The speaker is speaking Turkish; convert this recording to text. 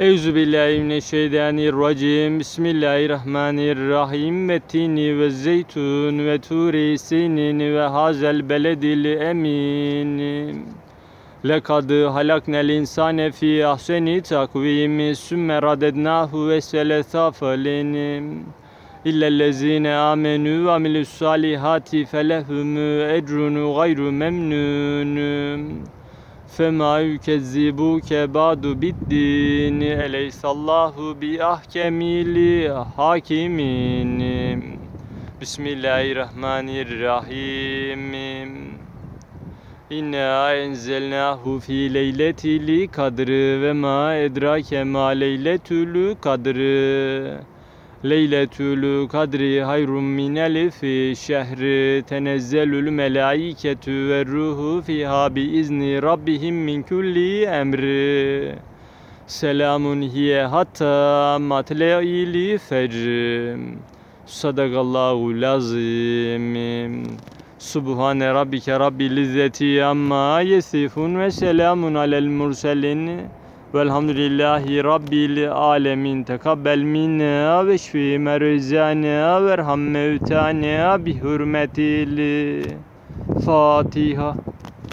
Euzu billahi mineşşeytanirracim. Bismillahirrahmanirrahim. Ve tini ve zeytun ve turi sinin ve hazel beledil emin. Lekad halaknel insane fi ahseni takvim sümme radednahu esfele safilin. İllellezine amenu ve amilus salihati felehum ecrun gayru memnun. فَمَا يُكَذِّبُكَ بَعْدُ بِالدِّينِ اَلَيْسَ اللّٰهُ بِأَحْكَمِ الْحَاكِمِينَ Bismillahirrahmanirrahim. İnna enzelnahu fi leyletil kadri ve ma edrake ma leyletül kadri. Leyletül kadri hayrun min elfi şehri tenezzelül melaiketü ve ruhu fiha bi izni rabbihim min kulli emri. Selamun hiye hatta matle'il fecr. Sadakallahu lazim. Subhane rabbike rabbil izzeti amma yesifun ve selamun alel murselin. Velhamdülillahi Rabbil alemin. Tekabbel minna ve şfi merzana ve erham mevtana bi hürmetil Fatiha.